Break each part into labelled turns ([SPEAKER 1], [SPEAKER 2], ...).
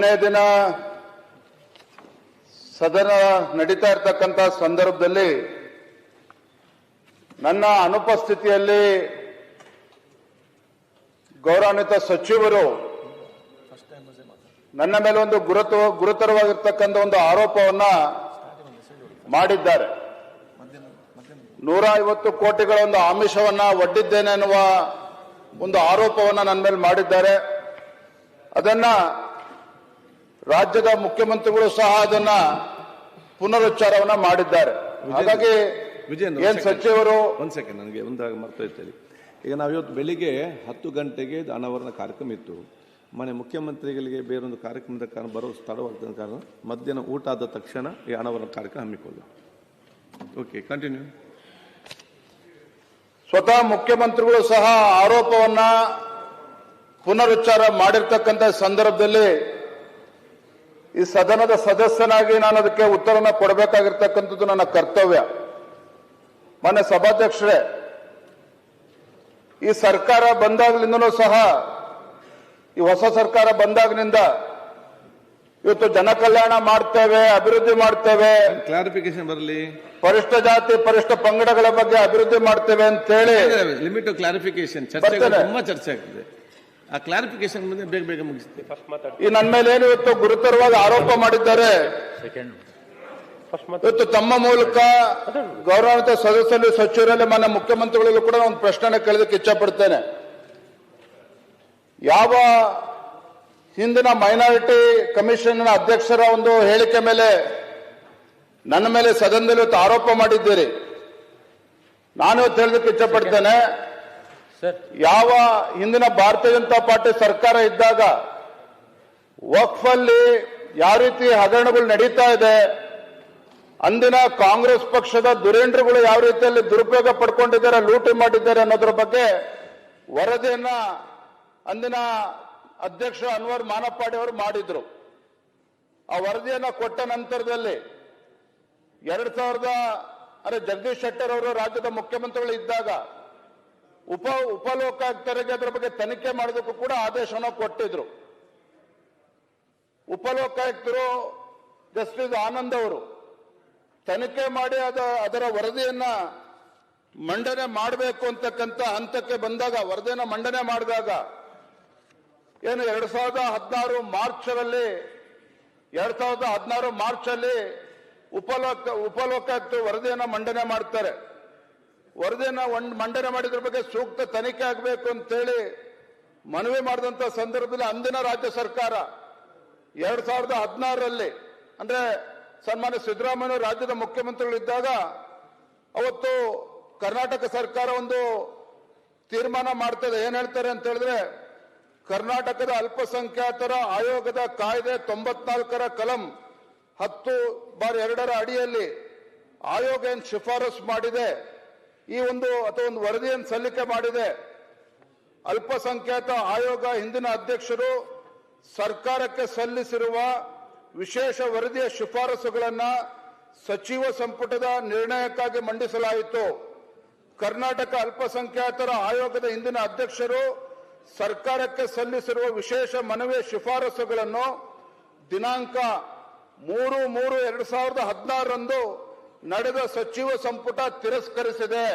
[SPEAKER 1] ಮೊನ್ನೆ ದಿನ ಸದನ ನಡೀತಾ ಇರ್ತಕ್ಕಂಥ ಸಂದರ್ಭದಲ್ಲಿ ನನ್ನ ಅನುಪಸ್ಥಿತಿಯಲ್ಲಿ ಗೌರವಾನ್ವಿತ ಸಚಿವರು ನನ್ನ ಮೇಲೆ ಒಂದು ಗುರುತು, ಗುರುತರವಾಗಿರ್ತಕ್ಕಂಥ ಒಂದು ಆರೋಪವನ್ನ ಮಾಡಿದ್ದಾರೆ. ನೂರ ಐವತ್ತು ಕೋಟಿಗಳ ಒಂದು ಆಮಿಷವನ್ನ ಒಡ್ಡಿದ್ದೇನೆ ಎನ್ನುವ ಒಂದು ಆರೋಪವನ್ನ ನನ್ನ ಮೇಲೆ ಮಾಡಿದ್ದಾರೆ. ಅದನ್ನ ರಾಜ್ಯದ ಮುಖ್ಯಮಂತ್ರಿಗಳು ಸಹ ಅದನ್ನ ಪುನರುಚ್ಚಾರವನ್ನ ಮಾಡಿದ್ದಾರೆ. ಹಾಗಾಗಿ
[SPEAKER 2] ವಿಜಯನ್
[SPEAKER 1] ಏನ್ ಸಚಿವರು
[SPEAKER 2] ಒಂದ್ ಸೆಕೆಂಡ್ ನನಗೆ ಒಂದಾಗ ಮರ್ತೋಯ್ತೇಳಿ ಈಗ ನಾವು ಇವತ್ತು ಬೆಳಿಗ್ಗೆ ಹತ್ತು ಗಂಟೆಗೆ ಅನಾವರಣ ಕಾರ್ಯಕ್ರಮ ಇತ್ತು. ಮನೆ ಮುಖ್ಯಮಂತ್ರಿಗಳಿಗೆ ಬೇರೊಂದು ಕಾರ್ಯಕ್ರಮದ ಕಾರಣ ಬರೋ ಸ್ಥಳವಾಗ್ತದ ಕಾರಣ ಮಧ್ಯಾಹ್ನ ಊಟ ಆದ ತಕ್ಷಣ ಈ ಅನಾವರಣ ಕಾರ್ಯಕ್ರಮ ಹಮ್ಮಿಕೊಳ್ಳು ಓಕೆ ಕಂಟಿನ್ಯೂ
[SPEAKER 1] ಸ್ವತಃ ಮುಖ್ಯಮಂತ್ರಿಗಳು ಸಹ ಆರೋಪವನ್ನ ಪುನರುಚ್ಚಾರ ಮಾಡಿರ್ತಕ್ಕಂಥ ಸಂದರ್ಭದಲ್ಲಿ ಈ ಸದನದ ಸದಸ್ಯನಾಗಿ ನಾನು ಅದಕ್ಕೆ ಉತ್ತರನ ಕೊಡಬೇಕಾಗಿರ್ತಕ್ಕಂಥದ್ದು ನನ್ನ ಕರ್ತವ್ಯ. ಮೊನ್ನೆ ಸಭಾಧ್ಯಕ್ಷರೇ ಈ ಸರ್ಕಾರ ಬಂದಾಗ್ಲಿಂದನೂ ಸಹ ಈ ಹೊಸ ಸರ್ಕಾರ ಬಂದಾಗಿನಿಂದ ಇವತ್ತು ಜನಕಲ್ಯಾಣ ಮಾಡ್ತೇವೆ ಅಭಿವೃದ್ಧಿ ಮಾಡ್ತೇವೆ.
[SPEAKER 2] ಕ್ಲಾರಿಫಿಕೇಶನ್ ಬರಲಿ?
[SPEAKER 1] ಪರಿಷ್ಠ ಜಾತಿ ಪರಿಷ್ಠ ಪಂಗಡಗಳ ಬಗ್ಗೆ ಅಭಿವೃದ್ಧಿ ಮಾಡ್ತೇವೆ ಅಂತೇಳಿ
[SPEAKER 2] ಲಿಮಿಟ್ ಕ್ಲಾರಿಫಿಕೇಶನ್ ಚರ್ಚೆ ತುಂಬಾ ಚರ್ಚೆ ಆಗ್ತದೆ. ಆ ಕ್ಲಾರಿಫಿಕೇಶನ್ ಬೇಗ ಬೇಗ ಮುಗಿಸ್ತೇವೆ
[SPEAKER 1] ಈ ನನ್ನ ಮೇಲೆ ಏನು ಇವತ್ತು ಗುರುತರವಾಗಿ ಆರೋಪ ಮಾಡಿದ್ದಾರೆ? ಇವತ್ತು ತಮ್ಮ ಮೂಲಕ ಗೌರವಾನ್ವಿತ ಸದಸ್ಯರು ಸಚಿವರಲ್ಲಿ, ಮಾನ್ಯ ಮುಖ್ಯಮಂತ್ರಿಗಳಲ್ಲೂ ಕೂಡ ಒಂದು ಪ್ರಶ್ನೆ ಕೇಳೋದಕ್ಕೆ ಇಚ್ಛಪಡ್ತೇನೆ. ಯಾವ ಹಿಂದಿನ ಮೈನಾರಿಟಿ ಕಮಿಷನ್ ಅಧ್ಯಕ್ಷರ ಒಂದು ಹೇಳಿಕೆ ಮೇಲೆ, ನನ್ನ ಮೇಲೆ ಸದನದಲ್ಲಿ ಇವತ್ತು ಆರೋಪ ಮಾಡಿದ್ದೀರಿ? ನಾನು ಇವತ್ತು ಹೇಳೋದಕ್ಕೆ ಇಚ್ಛಪಡ್ತೇನೆ ಯಾವ ಹಿಂದಿನ ಭಾರತೀಯ ಜನತಾ ಪಾರ್ಟಿ ಸರ್ಕಾರ ಇದ್ದಾಗ ವಕ್ಫ್ ಅಲ್ಲಿ ಯಾವ ರೀತಿ ಹಗರಣಗಳು ನಡೀತಾ ಇದೆ, ಅಂದಿನ ಕಾಂಗ್ರೆಸ್ ಪಕ್ಷದ ದುರೇಂದ್ರಗಳು ಯಾವ ರೀತಿಯಲ್ಲಿ ದುರುಪಯೋಗ ಪಡ್ಕೊಂಡಿದ್ದಾರೆ, ಲೂಟಿ ಮಾಡಿದ್ದಾರೆ ಅನ್ನೋದ್ರ ಬಗ್ಗೆ ವರದಿಯನ್ನ ಅಂದಿನ ಅಧ್ಯಕ್ಷ ಅನ್ವರ್ ಮಾನಪ್ಪಾಡಿ ಅವರು ಮಾಡಿದ್ರು. ಆ ವರದಿಯನ್ನ ಕೊಟ್ಟ ನಂತರದಲ್ಲಿ ಎರಡ್ ಸಾವಿರದ ಅಂದ್ರೆ ಜಗದೀಶ್ ಶೆಟ್ಟರ್ ಅವರು ರಾಜ್ಯದ ಮುಖ್ಯಮಂತ್ರಿಗಳು ಇದ್ದಾಗ ಉಪ ಉಪಲೋಕಾಯುಕ್ತರಿಗೆ ಅದರ ಬಗ್ಗೆ ತನಿಖೆ ಮಾಡೋದಕ್ಕೂ ಕೂಡ ಆದೇಶವನ್ನು ಕೊಟ್ಟಿದ್ರು. ಉಪಲೋಕಾಯುಕ್ತರು ಜಸ್ಟಿಸ್ ಆನಂದ್ ಅವರು ತನಿಖೆ ಮಾಡಿ ಅದ, ಅದರ ವರದಿಯನ್ನ ಮಂಡನೆ ಮಾಡಬೇಕು ಅಂತಕ್ಕಂಥ ಹಂತಕ್ಕೆ ಬಂದಾಗ, ವರದಿಯನ್ನ ಮಂಡನೆ ಮಾಡಿದಾಗ, ಏನು ಎರಡ್ ಸಾವಿರದ ಹದಿನಾರು ಮಾರ್ಚ್ ಎರಡ್ ಸಾವಿರದ ಹದಿನಾರು ಮಾರ್ಚ್ ಅಲ್ಲಿ ಉಪಲೋಕ, ಉಪಲೋಕಾಯುಕ್ತರು ವರದಿಯನ್ನ ಮಂಡನೆ ಮಾಡ್ತಾರೆ. ವರದಿಯನ್ನ ಒಂದು ಮಂಡನೆ ಮಾಡಿದ್ರ ಬಗ್ಗೆ ಸೂಕ್ತ ತನಿಖೆ ಆಗಬೇಕು ಅಂತೇಳಿ ಮನವಿ ಮಾಡಿದಂತ ಸಂದರ್ಭದಲ್ಲಿ ಅಂದಿನ ರಾಜ್ಯ ಸರ್ಕಾರ ಎರಡ್ ಸಾವಿರದ ಹದಿನಾರರಲ್ಲಿ, ಅಂದ್ರೆ ಸನ್ಮಾನ್ಯ ಸಿದ್ದರಾಮಯ್ಯ ರಾಜ್ಯದ ಮುಖ್ಯಮಂತ್ರಿಗಳಿದ್ದಾಗ ಅವತ್ತು ಕರ್ನಾಟಕ ಸರ್ಕಾರ ಒಂದು ತೀರ್ಮಾನ ಮಾಡ್ತದೆ. ಏನ್ ಹೇಳ್ತಾರೆ ಅಂತ ಹೇಳಿದ್ರೆ, ಕರ್ನಾಟಕದ ಅಲ್ಪಸಂಖ್ಯಾತರ ಆಯೋಗದ ಕಾಯ್ದೆ ತೊಂಬತ್ನಾಲ್ಕರ ಕಲಂ ಹತ್ತು ಬಾರ್ ಎರಡರ ಅಡಿಯಲ್ಲಿ ಆಯೋಗ ಏನ್ ಶಿಫಾರಸು ಮಾಡಿದೆ ಈ ಒಂದು ಅಥವಾ ಒಂದು ವರದಿಯನ್ನು ಸಲ್ಲಿಕೆ ಮಾಡಿದೆ. ಅಲ್ಪಸಂಖ್ಯಾತ ಆಯೋಗ ಹಿಂದಿನ ಅಧ್ಯಕ್ಷರು ಸರ್ಕಾರಕ್ಕೆ ಸಲ್ಲಿಸಿರುವ ವಿಶೇಷ ವರದಿಯ ಶಿಫಾರಸುಗಳನ್ನ ಸಚಿವ ಸಂಪುಟದ ನಿರ್ಣಯಕ್ಕಾಗಿ ಮಂಡಿಸಲಾಯಿತು. ಕರ್ನಾಟಕ ಅಲ್ಪಸಂಖ್ಯಾತರ ಆಯೋಗದ ಹಿಂದಿನ ಅಧ್ಯಕ್ಷರು ಸರ್ಕಾರಕ್ಕೆ ಸಲ್ಲಿಸಿರುವ ವಿಶೇಷ ಮನವಿಯ ಶಿಫಾರಸುಗಳನ್ನು ದಿನಾಂಕ ಮೂರು ಮೂರು ಎರಡು ಸಾವಿರದ ಹದಿನಾರರಂದು ನಡೆದ ಸಚಿವ ಸಂಪುಟ ತಿರಸ್ಕರಿಸಿದೆ.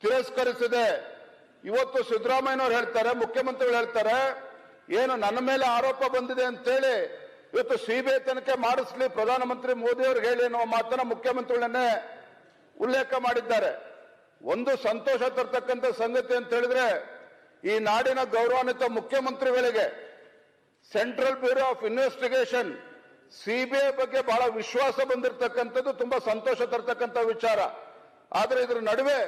[SPEAKER 1] ತಿರಸ್ಕರಿಸಿದೆ. ಇವತ್ತು ಸಿದ್ದರಾಮಯ್ಯನವರು ಹೇಳ್ತಾರೆ, ಮುಖ್ಯಮಂತ್ರಿಗಳು ಹೇಳ್ತಾರೆ, ಏನು ನನ್ನ ಮೇಲೆ ಆರೋಪ ಬಂದಿದೆ ಅಂತೇಳಿ ಇವತ್ತು ಸಿಬಿಐ ತನಿಖೆ ಮಾಡಿಸ್ಲಿ, ಪ್ರಧಾನಮಂತ್ರಿ ಮೋದಿ ಅವರು ಹೇಳಿ ಅನ್ನೋ ಮಾತನ್ನ ಮುಖ್ಯಮಂತ್ರಿಗಳನ್ನೇ ಉಲ್ಲೇಖ ಮಾಡಿದ್ದಾರೆ. ಒಂದು ಸಂತೋಷ ತರ್ತಕ್ಕಂಥ ಸಂಗತಿ ಅಂತ ಹೇಳಿದ್ರೆ, ಈ ನಾಡಿನ ಗೌರವಾನ್ವಿತ ಮುಖ್ಯಮಂತ್ರಿಗಳಿಗೆ central bureau of investigation CBI ಬಗ್ಗೆ ಬಹಳ ವಿಶ್ವಾಸ ಬಂದಿರತಕ್ಕಂಥದ್ದು, ತುಂಬಾ ಸಂತೋಷ ತರ್ತಕ್ಕಂಥ ವಿಚಾರ. ಆದ್ರೆ ಇದ್ರ ನಡುವೆ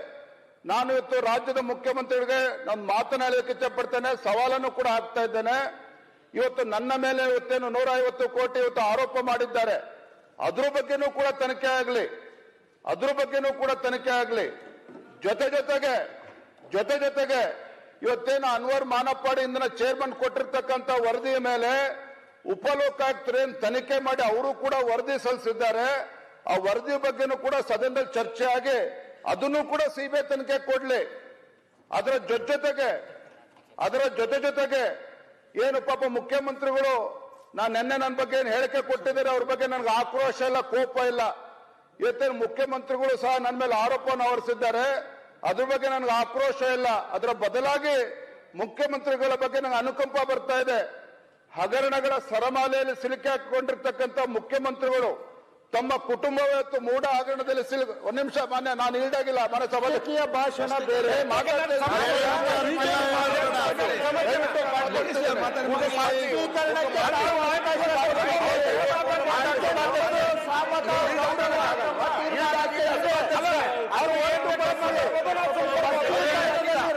[SPEAKER 1] ನಾನು ಇವತ್ತು ರಾಜ್ಯದ ಮುಖ್ಯಮಂತ್ರಿಗಳಿಗೆ ನಾನು ಮಾತನಾಡಲಿಕ್ಕೆ ಇಚ್ಛಪಡ್ತೇನೆ ಸವಾಲನ್ನು ಕೂಡ ಹಾಕ್ತಾ ಇದ್ದೇನೆ. ಇವತ್ತು ನನ್ನ ಮೇಲೆ ಇವತ್ತೇನು ನೂರ ಕೋಟಿ ಇವತ್ತು ಆರೋಪ ಮಾಡಿದ್ದಾರೆ. ಅದ್ರ ಬಗ್ಗೆನೂ ಕೂಡ ತನಿಖೆ ಆಗಲಿ. ಅದ್ರ ಬಗ್ಗೆನೂ ಕೂಡ ತನಿಖೆ ಆಗಲಿ. ಜೊತೆ ಜೊತೆಗೆ ಜೊತೆ ಜೊತೆಗೆ ಇವತ್ತೇನು ಅನ್ವರ್ ಮಾನಪ್ಪಾಡಿ ಇಂದಿನ ಚೇರ್ಮನ್ ಕೊಟ್ಟಿರ್ತಕ್ಕಂಥ ವರದಿಯ ಮೇಲೆ ಉಪಲೋಕಾಯುಕ್ತರೇನು ತನಿಖೆ ಮಾಡಿ ಅವರು ಕೂಡ ವರದಿ ಸಲ್ಲಿಸಿದ್ದಾರೆ. ಆ ವರದಿ ಬಗ್ಗೆನೂ ಕೂಡ ಸದನದಲ್ಲಿ ಚರ್ಚೆ ಆಗಿ ಅದನ್ನು ಕೂಡ ಸಿಬಿಐ ತನಿಖೆ ಕೊಡ್ಲಿ. ಅದರ ಜೊತೆ ಜೊತೆಗೆ, ಅದರ ಜೊತೆ ಜೊತೆಗೆ ಏನು ಪಾಪ ಮುಖ್ಯಮಂತ್ರಿಗಳು ನಾನು ನಿನ್ನೆ ನನ್ನ ಬಗ್ಗೆ ಏನು ಹೇಳಿಕೆ ಕೊಟ್ಟಿದ್ದಾರೆ ಅವ್ರ ಬಗ್ಗೆ ನನಗೆ ಆಕ್ರೋಶ ಇಲ್ಲ, ಕೋಪ ಇಲ್ಲ. ಇವತ್ತೇನು ಮುಖ್ಯಮಂತ್ರಿಗಳು ಸಹ ನನ್ನ ಮೇಲೆ ಆರೋಪವನ್ನು ಆವರಿಸಿದ್ದಾರೆ. ಅದ್ರ ಬಗ್ಗೆ ನನಗೆ ಆಕ್ರೋಶ ಇಲ್ಲ. ಅದರ ಬದಲಾಗಿ ಮುಖ್ಯಮಂತ್ರಿಗಳ ಬಗ್ಗೆ ನನಗೆ ಅನುಕಂಪ ಬರ್ತಾ ಇದೆ. ಹಗರಣಗಳ ಸರಮಾಲೆಯಲ್ಲಿ ಸಿಲುಕಿ ಹಾಕಿಕೊಂಡಿರ್ತಕ್ಕಂಥ ಮುಖ್ಯಮಂತ್ರಿಗಳು ತಮ್ಮ ಕುಟುಂಬವೇ ಮೂಡ ಹಗರಣದಲ್ಲಿ ಸಿಲು ಒಂದ್ ನಿಮಿಷ ಮಾನ್ಯ ನಾನು ಈಡಾಗಿಲ್ಲ ಮನೆ ಸಭಾಕೀಯ ಭಾಷಣ ಬೇರೆ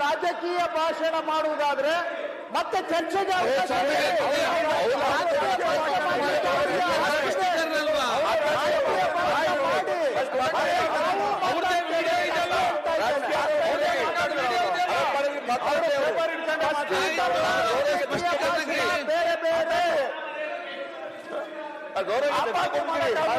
[SPEAKER 3] ರಾಜಕೀಯ ಭಾಷಣ ಮಾಡುವುದಾದ್ರೆ ಮತ್ತೆ ಚರ್ಚೆಗೆ ಬೇರೆ ಬೇರೆ
[SPEAKER 1] ಆರೋಪ ಮಾಡಿದ್ದಾರೆ.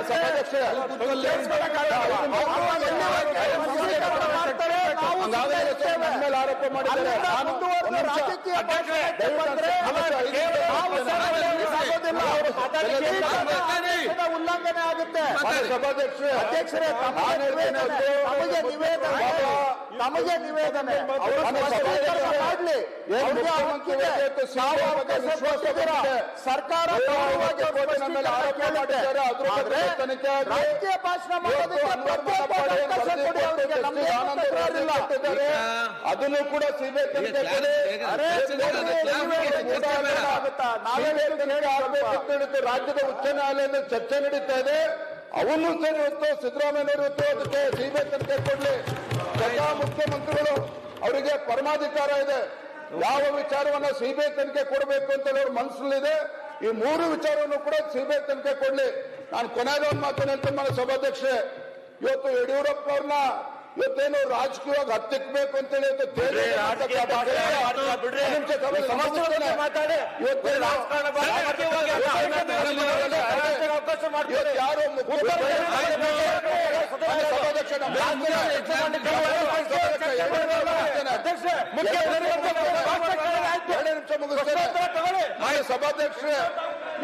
[SPEAKER 3] ಉಲ್ಲಂಘನೆ ಆಗುತ್ತೆ.
[SPEAKER 1] ಸಭಾಧ್ಯಕ್ಷರೇ
[SPEAKER 3] ಅಧ್ಯಕ್ಷರೇ ತಮ್ಮ ನಿವೇದನೆ ತಮಗೆ ನಿವೇದನೆ. ಸರ್ಕಾರ ಭಾಷಣ ಮಾಡೋದಕ್ಕೆ
[SPEAKER 1] ಅದನ್ನು ಕೂಡ ಸಿಬಿಐ ರಾಜ್ಯದ ಉಚ್ಚ ನ್ಯಾಯಾಲಯದಲ್ಲಿ ಚರ್ಚೆ ನಡೀತಾ ಇದೆ. ಅವನು ಸರಿ ಇವತ್ತು ಸಿದ್ದರಾಮಯ್ಯ ಅದಕ್ಕೆ ಸಿಬಿಐ ತನಿಖೆ ಕೊಡ್ಲಿ ಎಲ್ಲ ಮುಖ್ಯಮಂತ್ರಿಗಳು ಅವರಿಗೆ ಪರಮಾಧಿಕಾರ ಇದೆ. ಯಾವ ವಿಚಾರವನ್ನ ಸಿಬಿಐ ತನಿಖೆ ಕೊಡಬೇಕು ಅಂತ ಅವ್ರ ಮನಸ್ಸಲ್ಲಿದೆ ಈ ಮೂರು ವಿಚಾರವನ್ನು ಕೂಡ ಸಿಬಿಐ ತನಿಖೆ ಕೊಡ್ಲಿ. ನಾನು ಕೊನೆಗೆ ಒಂದು ಮಾತೇನೆ ಮನೆ ಸಭಾಧ್ಯಕ್ಷೆ ಇವತ್ತು ಯಡಿಯೂರಪ್ಪ ಅವ್ರನ್ನ ಇವತ್ತೇನು ರಾಜಕೀಯವಾಗಿ ಹತ್ತಿಕ್ಬೇಕು ಅಂತೇಳಿ ಯಾರು ಸಭಾಧ್ಯಕ್ಷರೇ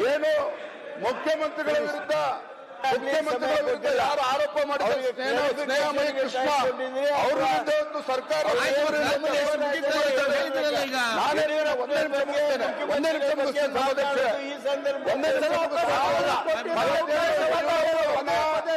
[SPEAKER 1] ಏನು ಮುಖ್ಯಮಂತ್ರಿಗಳ ವಿರುದ್ಧ ಮುಖ್ಯಮಂತ್ರಿಗಳ ವಿರುದ್ಧ ಯಾರು ಆರೋಪ ಮಾಡಿದ್ದಾರೆ ಕೃಷ್ಣ ಒಂದು ಸರ್ಕಾರ ಒಂದೇ ನಿಮಿಷ ಒಂದೇ ಒಂದೇ ನಿಮಿಷ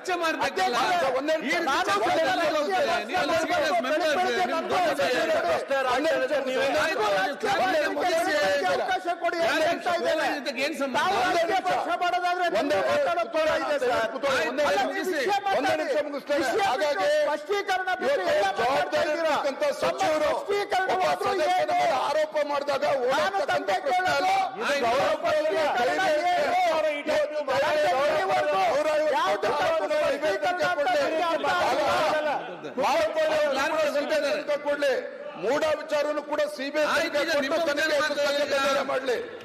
[SPEAKER 4] ಚರ್ಚೆ ಮಾಡ್ಬೇಕಲ್ಲ. ಏನ್
[SPEAKER 3] ಸ್ಪಷ್ಟೀಕರಣ
[SPEAKER 1] ಆರೋಪ ಮಾಡಿದಾಗ ಕೂಡಲೇ. ಮೂಢ ವಿಚಾರವನ್ನು ಕೂಡ ಸಿಬಿಐ ಮಾಡಲಿ.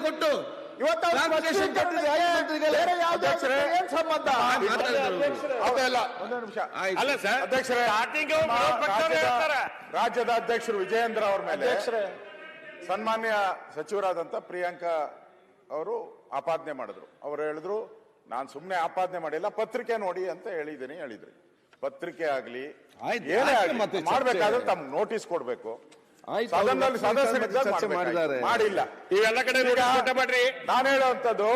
[SPEAKER 4] ಕೊಟ್ಟು
[SPEAKER 3] ರಾಜ್ಯದ ಅಧ್ಯಕ್ಷರು ವಿಜಯೇಂದ್ರ ಅವ್ರ ಮೇಲೆ ಸನ್ಮಾನ್ಯ ಸಚಿವರಾದಂತ ಪ್ರಿಯಾಂಕಾ ಅವರು ಆಪಾದನೆ ಮಾಡಿದ್ರು ಅವ್ರು ಹೇಳಿದ್ರು ನಾನ್ ಸುಮ್ನೆ ಆಪಾದನೆ ಮಾಡಿಲ್ಲ ಪತ್ರಿಕೆ ನೋಡಿ ಅಂತ ಹೇಳಿದ್ದೀನಿ ಹೇಳಿದ್ರು ಪತ್ರಿಕೆ ಆಗ್ಲಿ ಏನೇ ಆಗಲಿ ಮಾಡಬೇಕಾದ್ರೆ ತಮ್ಗೆ ನೋಟಿಸ್ ಕೊಡ್ಬೇಕು
[SPEAKER 2] ಚರ್ಚೆ ಮಾಡಿದ್ದಾರೆ.
[SPEAKER 3] ಮಾಡಿಲ್ಲ
[SPEAKER 5] ಇವೆಲ್ಲ ಕಡೆ ನೋಡಿ ಕೊಟ್ಟಬೇಡ್ರಿ
[SPEAKER 3] ನಾನು ಹೇಳುವಂತದ್ದು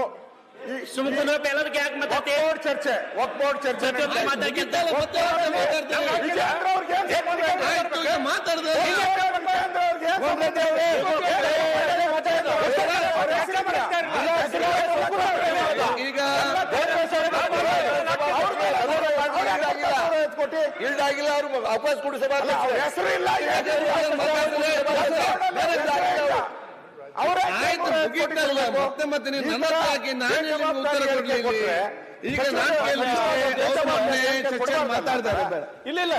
[SPEAKER 3] ಚರ್ಚೆ ಒಕ್ಬೋರ್ಡ್ ಚರ್ಚೆ
[SPEAKER 4] ಮುಗಿತಲ್ಲ, ಮತ್ತೆ ಅವ್ರನ್ನ ಮಾತಾಡ್ತಾರೆ.
[SPEAKER 3] ವಿಜಯೇಂದ್ರ ಅವ್ರಿಗೆ ಏನ್ ಸಂಬಂಧ ಇದೆ?
[SPEAKER 4] ಆಯ್ತು, ಈಗ ಮಾತಾಡ್ದೆ.
[SPEAKER 3] ವಿಜಯೇಂದ್ರ ಅವ್ರಿಗೆ ಏನ್ ಸಂಬಂಧ ಇದೆ? ಅವ್ರ ಹೆಸರೇ ಬೇಡ.
[SPEAKER 4] ಈಗ
[SPEAKER 1] ಇಲ್ಡ್ ಆಗಿಲ್ಲ ಅವ್ರು ವಾಪಸ್ ಕೊಡಿ
[SPEAKER 3] ಹೆಸರು ಇಲ್ಲ
[SPEAKER 4] ಮತ್ತೆ ಮತ್ತೆ ನೀವು ನನ್ನ ಹಾಕಿ ನಾನು ಉತ್ತರ ಈಗ ಮಾತಾಡ್ತಾರೆ
[SPEAKER 6] ಇಲ್ಲ ಇಲ್ಲ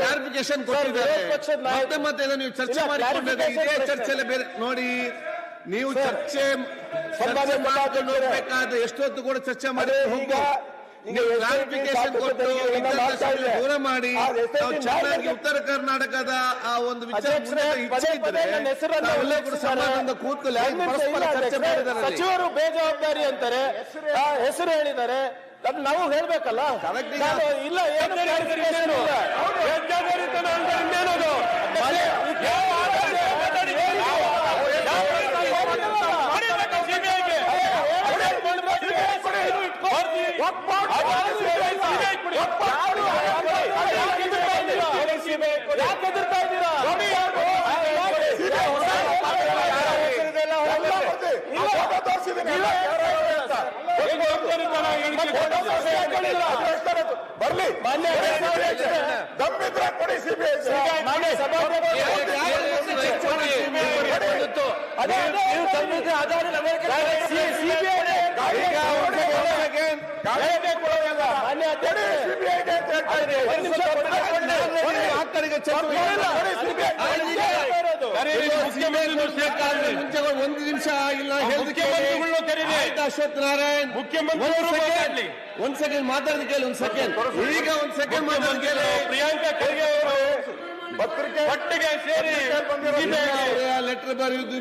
[SPEAKER 4] ಕ್ಲಾರಿಫಿಕೇಶನ್ ಕೊಟ್ಟಿದ್ದಾರೆ. ಮತ್ತೆ ಮತ್ತೆ ನೀವು ಚರ್ಚೆ
[SPEAKER 6] clarification
[SPEAKER 4] ಬೇರೆ ನೋಡಿ ನೀವು ಚರ್ಚೆ ಮಾಡ್ಕೊಂಡು. ಹೋಗ್ಬೇಕಾದ್ರೆ ಎಷ್ಟೊತ್ತು ಕೂಡ ಚರ್ಚೆ ಮಾಡಿ ಹೋಗ್ಬೋದು. ದೂರ ಮಾಡಿ ಉತ್ತರ ಕರ್ನಾಟಕದ ಆ ಒಂದು
[SPEAKER 6] ಸಚಿವರು ಬೇಜವಾಬ್ದಾರಿ ಅಂತಾರೆ. ಆ, ಹೆಸರು ಹೇಳಿದ್ದಾರೆ. ಅದ್ ನಾವು ಹೇಳ್ಬೇಕಲ್ಲ?
[SPEAKER 4] ಏನು ಇಲ್ಲ.
[SPEAKER 6] ನಾನು ಇಲ್ಲ? ಏನು
[SPEAKER 3] ಬರ್ಲಿ
[SPEAKER 6] ಮಾನ್ಯ
[SPEAKER 3] ದಮ್ಮಿದ್ರೆ ಕೊಡಿ ಸಿಬಿಐ
[SPEAKER 6] ಅದೇ ನೀವು ತಂದಿದ್ದ ಆಧಾರ ಸಿಬಿಐ ಅಧ್ಯಕ್ಷರೇ, ಒಂದ್ ನಿಮಿಷ
[SPEAKER 4] ಇಲ್ಲ ಅಶ್ವಥ್ ನಾರಾಯಣ್ ಮುಖ್ಯಮಂತ್ರಿ ಒಂದ್ ಸೆಕೆಂಡ್ ಮಾತಾಡಿದ ಕೇಳಿ ಒಂದ್ ಸೆಕೆಂಡ್ ಈಗ ಒಂದ್ ಸೆಕೆಂಡ್ ಮಾತಾಡಿದ ಕೇಳಿ
[SPEAKER 6] ಪ್ರಿಯಾಂಕಾ ಖರ್ಗೆ ಅವರು
[SPEAKER 3] ಪತ್ರಿಕೆ
[SPEAKER 6] ಒಟ್ಟಿಗೆ ಸೇರಿ
[SPEAKER 4] ಲೆಟರ್ ಬರೆಯುವುದು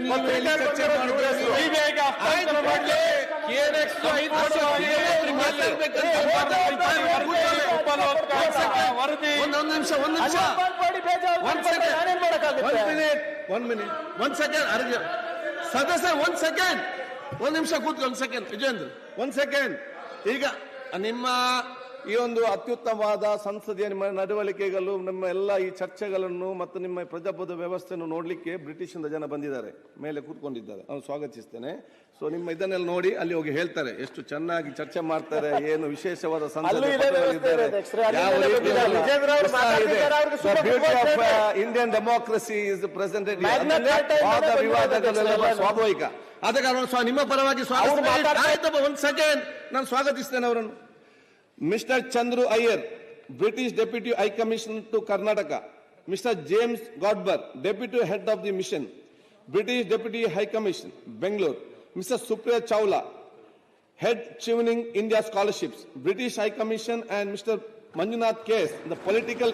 [SPEAKER 6] ವರದಿ
[SPEAKER 4] ಒಂದ್ ಒಂದ್ ನಿಮಿಷ ಒಂದ್ ನಿಮಿಷ ಒಂದ್ ಸೆಕೆಂಡ್
[SPEAKER 6] ಒನ್
[SPEAKER 4] ಮಿನಿಟ್ ಒಂದ್ ಸೆಕೆಂಡ್ ಅರ್ಜ ಸದಸ್ಯ ಒಂದ್ ಸೆಕೆಂಡ್ ಒಂದ್ ನಿಮಿಷ ಕೂತ್ಕೊ ಒಂದ್ ಸೆಕೆಂಡ್ ವಿಜೇಂದ್ರ ಒಂದ್ ಸೆಕೆಂಡ್ ಈಗ ನಿಮ್ಮ ಈ ಒಂದು ಅತ್ಯುತ್ತಮವಾದ ಸಂಸದೀಯ ನಿಮ್ಮ ನಡವಳಿಕೆಗಳು ನಮ್ಮ ಎಲ್ಲ ಈ ಚರ್ಚೆಗಳನ್ನು ಮತ್ತು ನಿಮ್ಮ ಪ್ರಜಾಪ್ರಭುತ್ವ ವ್ಯವಸ್ಥೆಯನ್ನು ನೋಡ್ಲಿಕ್ಕೆ ಬ್ರಿಟಿಷಿಂದ ಜನ ಬಂದಿದ್ದಾರೆ ಮೇಲೆ ಕೂತ್ಕೊಂಡಿದ್ದಾರೆ. ಅವ್ನು ಸ್ವಾಗತಿಸ್ತೇನೆ. ಸೊ ನಿಮ್ಮ ಇದನ್ನೆಲ್ಲ ನೋಡಿ ಅಲ್ಲಿ ಹೋಗಿ ಹೇಳ್ತಾರೆ ಎಷ್ಟು ಚೆನ್ನಾಗಿ ಚರ್ಚೆ ಮಾಡ್ತಾರೆ ಏನು ವಿಶೇಷವಾದ ಇಂಡಿಯನ್ ಡೆಮೋಕ್ರಸಿ ಇಸ್ ಪ್ರೆಸೆಂಟೆಡ್ ವಿವಾದಗಳೆಲ್ಲ ಸ್ವಾಭಾವಿಕ. ಆದ ಕಾರಣ ನಿಮ್ಮ ಪರವಾಗಿ ಸ್ವಾಗತ ಒಂದ್ ಸೆಕೆಂಡ್ ನಾನು ಸ್ವಾಗತಿಸ್ತೇನೆ ಅವರನ್ನು. Mr. Chandru Ayer, British Deputy High Commissioner to Karnataka. Mr. James Godber, Deputy Head of the Mission, British Deputy High Commission, Bangalore. Mr. Supriya Chawla, Head Chevening India Scholarships, British High Commission and Mr. Manjunath Case, the Political